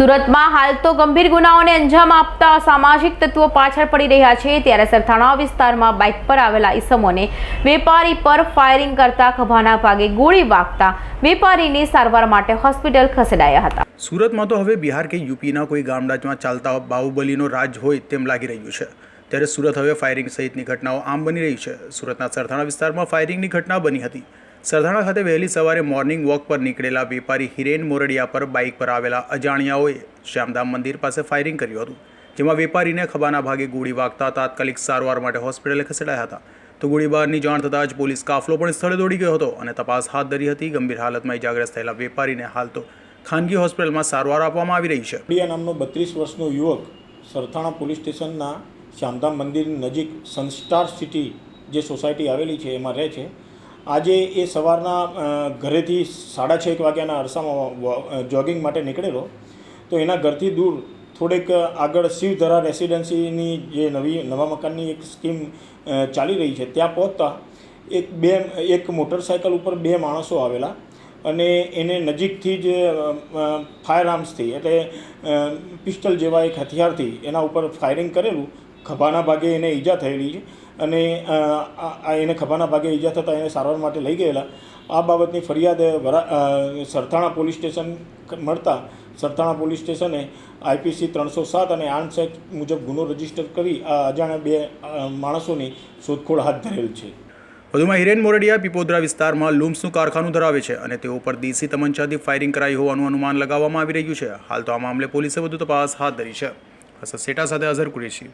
સુરતમાં હાલ તો ગંભીર ગુનાઓને અંજામ આપતા સામાજિક તત્વો પાછળ પડી રહ્યા છે. ત્યારે સરથાણા વિસ્તારમાં બાઇક પર આવેલા ઈસમોને વેપારી પર ફાયરિંગ કરતા ખભાના ભાગે ગોળી વાગતા વેપારીને સારવાર માટે હોસ્પિટલ ખસેડાયા હતા. સુરતમાં તો હવે બિહાર કે યુપીના કોઈ ગામડામાં ચાલતા બાહુબલીનો રાજ હોય તેમ લાગી રહ્યું છે. ત્યારે સુરત હવે ફાયરિંગ સહિતની ઘટનાઓ આમ બની રહી છે. સુરતના સરથાણા વિસ્તારમાં ફાયરિંગની ઘટના બની હતી. સરથાણા ખાતે વહેલી સવારે મોર્નિંગ વોક પર નીકળેલા વેપારી હિરેન મોરડિયા પર બાઇક પર આવેલા અજાણ્યાઓએ શ્યામધામ મંદિર પાસે ફાયરિંગ કર્યું હતું, જેમાં વેપારીને ખભાના ભાગે ગોળી વાગતા તાત્કાલિક સારવાર માટે હોસ્પિટલે ખસેડાયા હતા. તો ગોળીબારની જાણ થતાં જ પોલીસ કાફલો પણ સ્થળે દોડી ગયો હતો અને તપાસ હાથ ધરી હતી. ગંભીર હાલતમાં ઇજાગ્રસ્ત થયેલા વેપારીને હાલ તો ખાનગી હોસ્પિટલમાં સારવાર આપવામાં આવી રહી છે. ડિયા નામનો બત્રીસ વર્ષનો યુવક સરથાણા પોલીસ સ્ટેશનના શ્યામધામ મંદિરની નજીક સનસ્ટાર સિટી જે સોસાયટી આવેલી છે, એમાં રહે છે. આજે એ સવારના ઘરેથી સાડા છ, એક વાગ્યાના અરસામાં જોગિંગ માટે નીકળેલો. તો એના ઘરથી દૂર થોડેક આગળ શિવધરા રેસિડેન્સીની જે નવી, નવા મકાનની એક સ્કીમ ચાલી રહી છે, ત્યાં પહોંચતા એક બે, એક મોટરસાયકલ ઉપર બે માણસો આવેલા અને એને નજીકથી જ ફાયર આર્મ્સથી એટલે પિસ્ટલ જેવા એક હથિયારથી એના ઉપર ફાયરિંગ કરેલું ખભાના ભાગે એને ઈજા થયેલી છે અને એને ખભાના ભાગે ઈજા થતાં એને સારવાર માટે લઈ ગયેલા. આ બાબતની ફરિયાદ સરથાણા પોલીસ સ્ટેશન મળતા સરથાણા પોલીસ સ્ટેશને આઈપીસી ત્રણસો સાત અને આર્મ્સ એક્ટ મુજબ ગુનો રજિસ્ટર કરી આ અજાણ્યા બે માણસોની શોધખોળ હાથ ધરેલ છે. વધુમાં હિરેન મોરડિયા પીપોદરા વિસ્તારમાં લૂમ્સનું કારખાનું ધરાવે છે અને તેઓ પર દેશી તમંચાથી ફાયરિંગ કરાઈ હોવાનું અનુમાન લગાવવામાં આવી રહ્યું છે. હાલ તો આ મામલે પોલીસે વધુ તપાસ હાથ ધરી છે. હસન સેટા સાથે અઝર કુરેશી.